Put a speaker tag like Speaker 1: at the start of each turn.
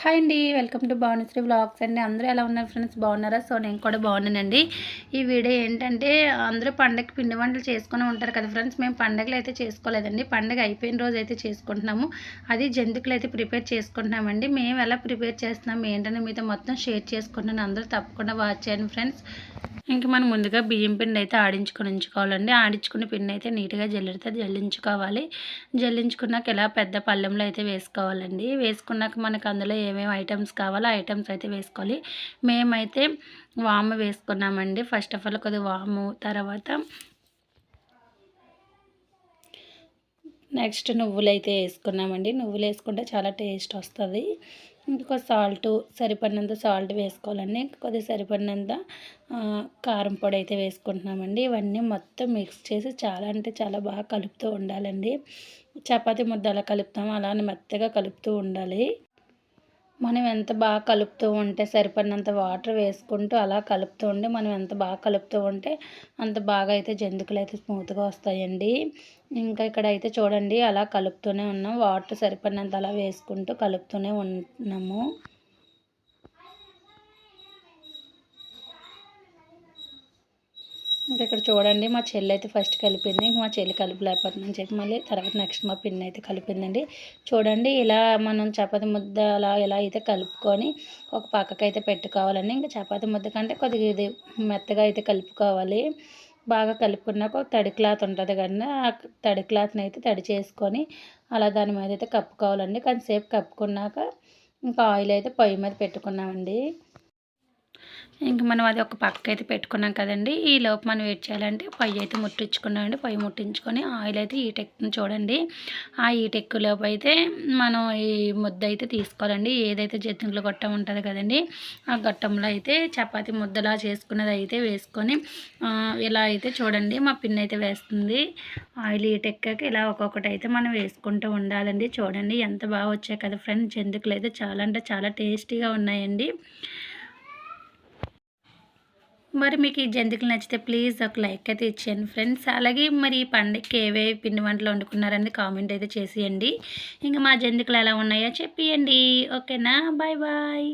Speaker 1: Hi అండి welcome to భావనశ్రీ blogs అండి. అందరూ ఎలా ఉన్నారు ఫ్రెండ్స్? బాగున్నారా? సో నేను కూడా బాగున్నానండి. ఈ వీడియో ఏంటంటే అందరూ పండగకి పిండి వంటలు చేసుకుని ఉంటారు కదా ఫ్రెండ్స్. మేము పండగలు అయితే చేసుకోలేదండి. పండగ అయిపోయిన రోజు అయితే చేసుకుంటున్నాము. అది జంతుకులు అయితే ప్రిపేర్ చేసుకుంటున్నామండి. మేము ఎలా ప్రిపేర్ చేస్తున్నాము ఏంటని మీతో మొత్తం షేర్ చేసుకుంటున్నాను. అందరూ తప్పకుండా వాచ్ చేయండి ఫ్రెండ్స్. ఇంక మనం ముందుగా బియ్యం పిండి అయితే ఆడించుకొని ఉంచుకోవాలండి. ఆడించుకున్న పిండి అయితే నీట్గా జల్లిడితే జల్లించుకోవాలి. జల్లించుకున్నాక ఇలా పెద్ద పళ్ళెంలో అయితే వేసుకోవాలండి. వేసుకున్నాక మనకు అందులో ఏమేమి ఐటమ్స్ కావాలో ఐటమ్స్ అయితే వేసుకోవాలి. మేమైతే వాము వేసుకున్నామండి. ఫస్ట్ ఆఫ్ ఆల్ కొద్దిగా వాము తర్వాత నెక్స్ట్ నువ్వులు అయితే వేసుకున్నామండి. నువ్వులు వేసుకుంటే చాలా టేస్ట్ వస్తుంది. ఇంకొక సాల్ట్ సరిపడినంత సాల్ట్ వేసుకోవాలండి. కొద్దిగా సరిపడినంత కారం పొడి అయితే వేసుకుంటున్నామండి. ఇవన్నీ మొత్తం మిక్స్ చేసి చాలా అంటే చాలా బాగా కలుపుతూ ఉండాలండి. చపాతి ముద్ద అలా కలుపుతామో అలానే మెత్తగా కలుపుతూ ఉండాలి. మనం ఎంత బాగా కలుపుతూ ఉంటే సరిపడినంత వాటర్ వేసుకుంటూ అలా కలుపుతూ ఉండి మనం ఎంత బాగా కలుపుతూ ఉంటే అంత బాగా అయితే జంతుకులు అయితే స్మూత్గా వస్తాయండి. ఇంకా ఇక్కడ అయితే చూడండి అలా కలుపుతూనే ఉన్నాం. వాటర్ సరిపడినంత అలా వేసుకుంటూ కలుపుతూనే ఉన్నాము. ఇంకా ఇక్కడ చూడండి మా చెల్లి అయితే ఫస్ట్ కలిపింది ఇంక మా చెల్లి కలిపలేకపోతుందని చెప్పి మళ్ళీ తర్వాత నెక్స్ట్ మా పిన్ అయితే కలిపిందండి. చూడండి ఇలా మనం చపాతి ముద్ద అలా ఇలా అయితే కలుపుకొని ఒక పక్కకైతే పెట్టుకోవాలండి. ఇంకా చపాతి ముద్ద కంటే కొద్దిగా ఇది మెత్తగా అయితే కలుపుకోవాలి. బాగా కలుపుకున్నాక ఒక తడి క్లాత్ ఉంటుంది కదా ఆ తడి క్లాత్ని అయితే తడి చేసుకొని అలా దాని మీద అయితే కప్పుకోవాలండి. కొంతసేపు కప్పుకున్నాక ఇంకా ఆయిల్ అయితే పొయ్యి మీద పెట్టుకున్నామండి. ఇంక మనం అది ఒక పక్క అయితే పెట్టుకున్నాం కదండి. ఈ లోపు మనం ఏం చేయాలంటే పొయ్యి అయితే ముట్టించుకున్నామండి. పొయ్యి ముట్టించుకొని ఆయిల్ అయితే ఈటెక్కుని చూడండి. ఆ ఈటెక్కు లోపు అయితే మనం ఈ ముద్ద అయితే తీసుకోవాలండి. ఏదైతే జత్తుకులు గొట్టం ఉంటుంది కదండి ఆ గొట్టంలో అయితే చపాతి ముద్దలా చేసుకున్నది అయితే వేసుకొని ఇలా అయితే చూడండి. మా పిన్ అయితే వేస్తుంది. ఆయిల్ ఈటెక్కాక ఇలా ఒక్కొక్కటి అయితే మనం వేసుకుంటూ ఉండాలండి. చూడండి ఎంత బాగా వచ్చాయి కదా ఫ్రెండ్స్. జంతుకులు అయితే చాలా అంటే చాలా టేస్టీగా ఉన్నాయండి. మరి మీకు ఈ జంతికలు నచ్చితే ప్లీజ్ ఒక లైక్ అయితే ఇచ్చేయండి ఫ్రెండ్స్. అలాగే మరి ఈ పండుగకి ఏవే పిండి వంటలు వండుకున్నారని కామెంట్ అయితే చేసేయండి. ఇంకా మా జంతికలు ఎలా ఉన్నాయో చెప్పియండి. ఓకేనా? Bye bye.